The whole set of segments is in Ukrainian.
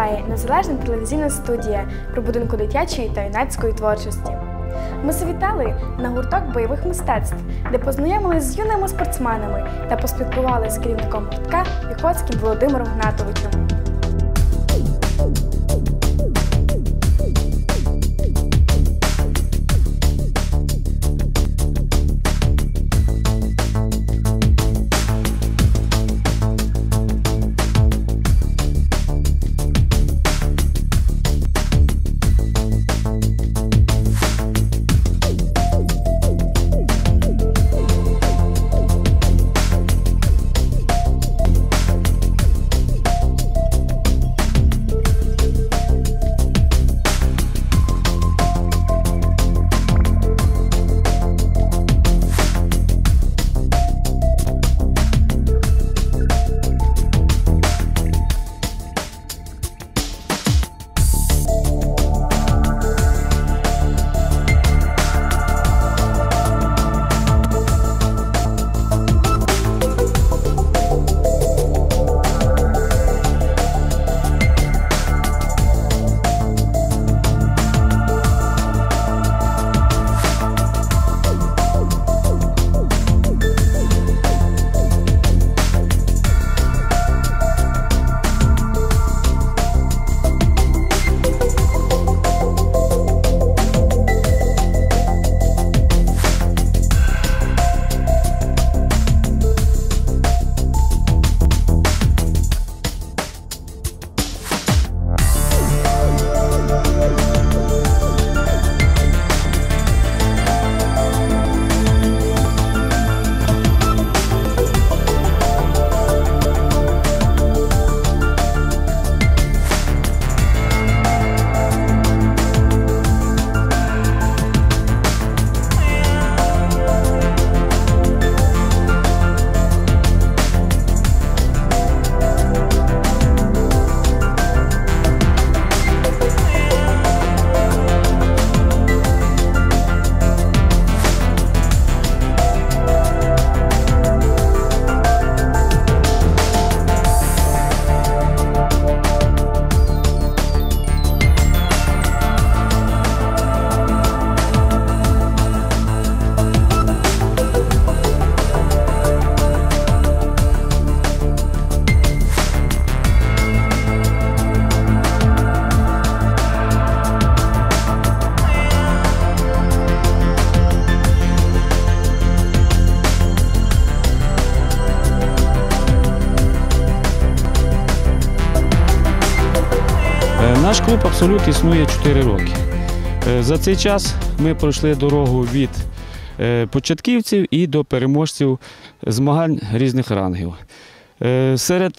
Вітає незалежна телевізійна студія про будинку дитячої та юнацької творчості. Ми завітали на гурток бойових мистецтв, де познайомилися з юними спортсменами та поспілкувалися з керівником гуртка Віхоцьким Володимиром Гнатовичем. Клуб Абсолют існує 4 роки. Е, За цей час ми пройшли дорогу від е, початківців і до переможців змагань різних рангів. Е, Серед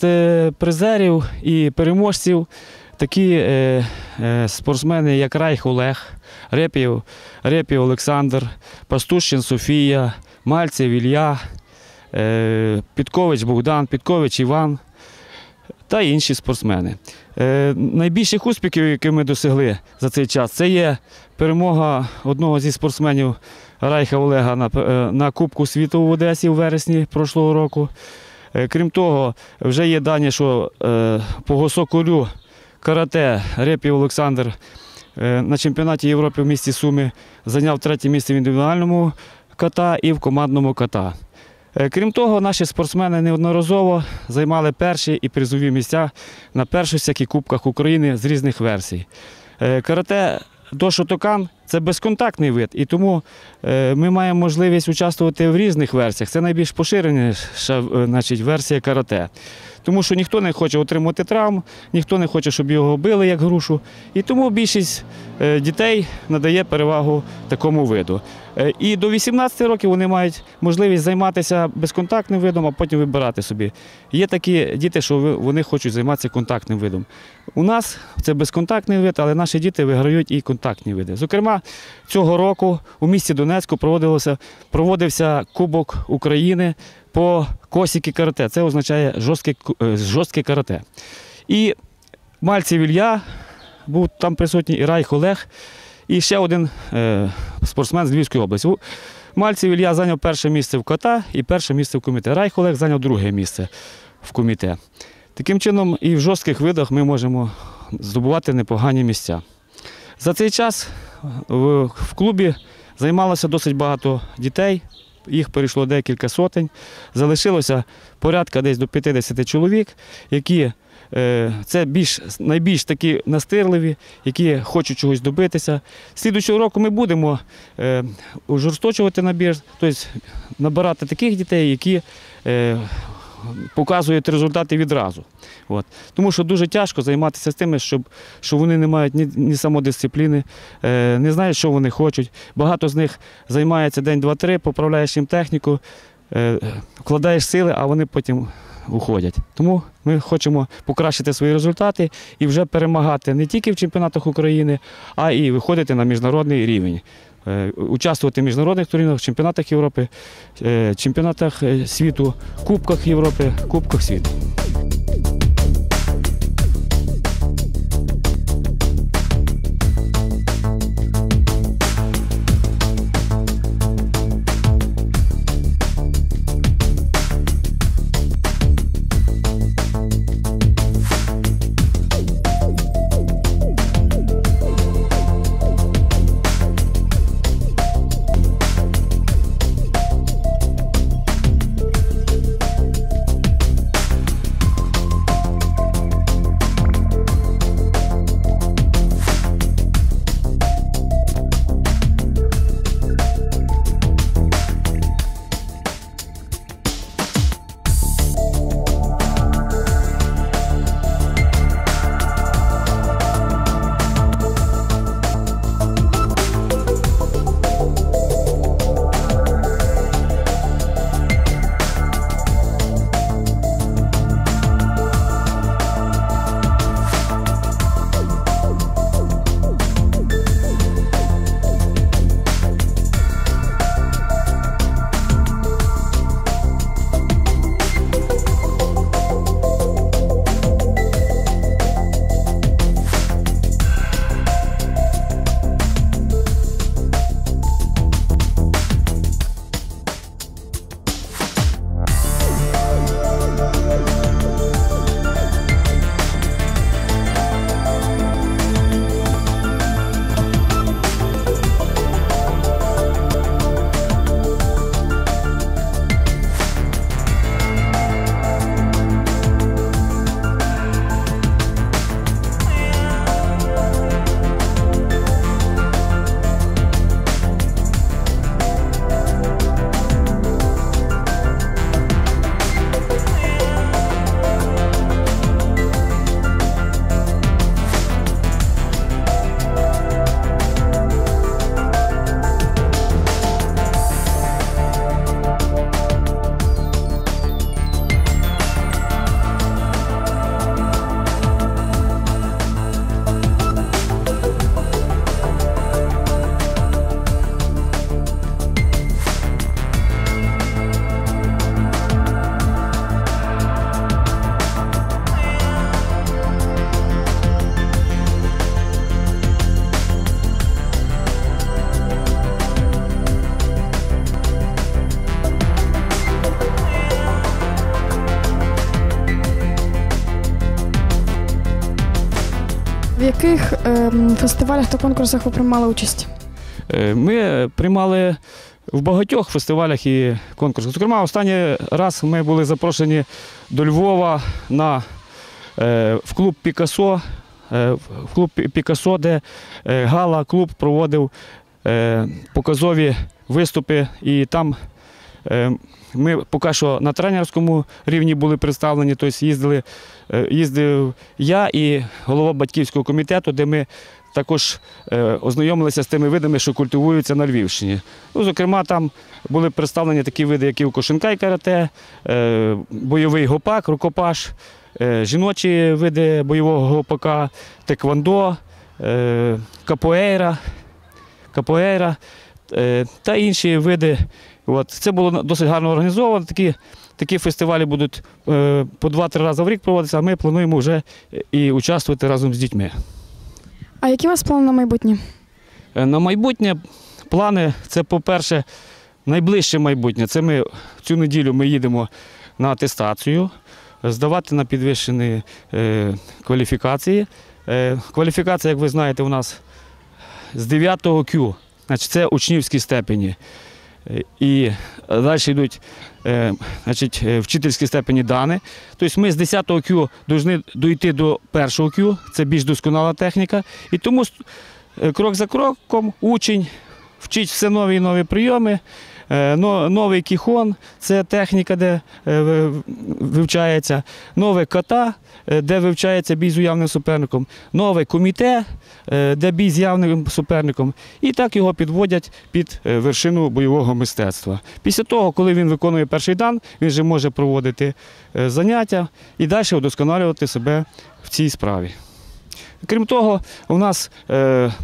призерів і переможців такі спортсмени, як Райх Олег, Репів, Репів Олександр, Пастущин Софія, Мальцев Ілля, е, Підкович Богдан, Підкович Іван та інші спортсмени. Е, найбільших успіхів, які ми досягли за цей час, це є перемога одного зі спортсменів Райха Олега на, е, на Кубку світу в Одесі у вересні прошлого року. Е, крім того, вже є дані, що е, по госокорю карате Репів Олександр е, на чемпіонаті Європи в місті Суми зайняв третє місце в індивідуальному ката і в командному ката. Е, Крім того, наші спортсмени неодноразово займали перші і призові місця на першостях і кубках України з різних версій. Е, Карате до Шотокан це безконтактний вид, і тому е, ми маємо можливість участвувати в різних версіях. Це найбільш поширеніша е, значить, версія карате. Тому що ніхто не хоче отримати травм, ніхто не хоче, щоб його били як грушу. І тому більшість е, дітей надає перевагу такому виду. І до 18 років вони мають можливість займатися безконтактним видом, а потім вибирати собі. Є такі діти, що вони хочуть займатися контактним видом. У нас це безконтактний вид, але наші діти виграють і контактні види. Зокрема, цього року у місті Донецьку проводилося, проводився Кубок України по косіки карате. Це означає жорстке, е, жорстке карате. І Мальців Ілля був там присутній, і Райх Олег, і ще один е, спортсмен з Львівської області. Мальців Ілля зайняв перше місце в кота і перше місце в коміте. Райх Олег зайняв друге місце в коміте. Таким чином, і в жорстких видах ми можемо здобувати непогані місця. За цей час в, клубі займалося досить багато дітей, їх перейшло декілька сотень. Залишилося порядка десь до 50 чоловік, які е, це більш, найбільш такі настирливі, які хочуть чогось добитися. Слідуючого року ми будемо е, ужорсточувати набір, тобто набирати таких дітей, які е, показують результати відразу. От. Тому що дуже тяжко займатися з тими, щоб, що вони не мають ні, ні самодисципліни, е, не знають, що вони хочуть. Багато з них займається день, два, три, поправляєш їм техніку, е, вкладаєш сили, а вони потім уходять. Тому ми хочемо покращити свої результати і вже перемагати не тільки в чемпіонатах України, а і виходити на міжнародний рівень. Е, Участвувати в міжнародних турнірах, чемпіонатах Європи, е, чемпіонатах е, світу, Кубках Європи, Кубках світу. В яких ем, фестивалях та конкурсах ви приймали участь? Е, Ми приймали в багатьох фестивалях і конкурсах. Зокрема, останній раз ми були запрошені до Львова на, е, в клуб Пікасо, е, в клуб Пікасо, де Гала клуб проводив показові виступи. І там ми поки що на тренерському рівні були представлені, тобто їздили, е, їздив я і голова батьківського комітету, де ми також е, ознайомилися з тими видами, що культивуються на Львівщині. Ну, зокрема, там були представлені такі види, як і карате, е, бойовий гопак, рукопаш, е, жіночі види бойового гопака, теквондо, е, капоейра, капоейра е, та інші види. От. Це було досить гарно організовано. Такі, такі фестивалі будуть е, по 2-3 рази в рік проводитися, а ми плануємо вже і участвувати разом з дітьми. А які у вас плани на майбутнє? Е, На майбутнє плани це, по-перше, найближче майбутнє. Це ми цю неділю ми їдемо на атестацію. здавати на підвищені е, кваліфікації. Е, Кваліфікація, як ви знаєте, у нас з 9 Q, значить це учнівські степені. І далі йдуть е, значить, е, вчительські степені дани. Тобто ми з 10 Q повинні дійти до 1 Q, це більш досконала техніка. І тому е, крок за кроком учень вчить все нові і нові прийоми. Е, но- Новий кіхон це техніка, де е, вивчається, нове ката, е, де вивчається бій з уявним суперником, нове коміте, де бій з явним суперником. І так його підводять під вершину бойового мистецтва. Після того, коли він виконує перший дан, він вже може проводити заняття і далі удосконалювати себе в цій справі. Крім того, у нас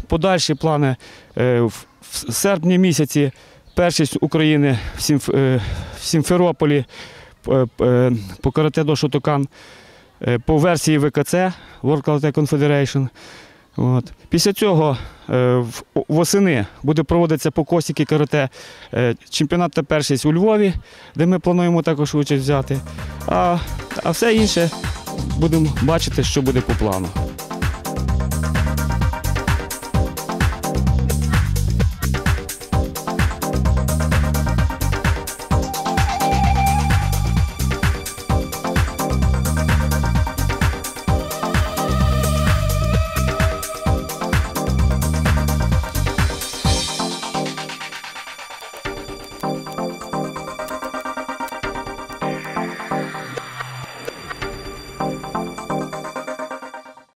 подальші плани в серпні місяці першість України в, е, Сімферополі е, е, по карате до Шотокан по версії ВКЦ World Karate Confederation. От. Після цього восени буде проводитися по косіки карате чемпіонат та першість у Львові, де ми плануємо також участь взяти. А, а все інше будемо бачити, що буде по плану.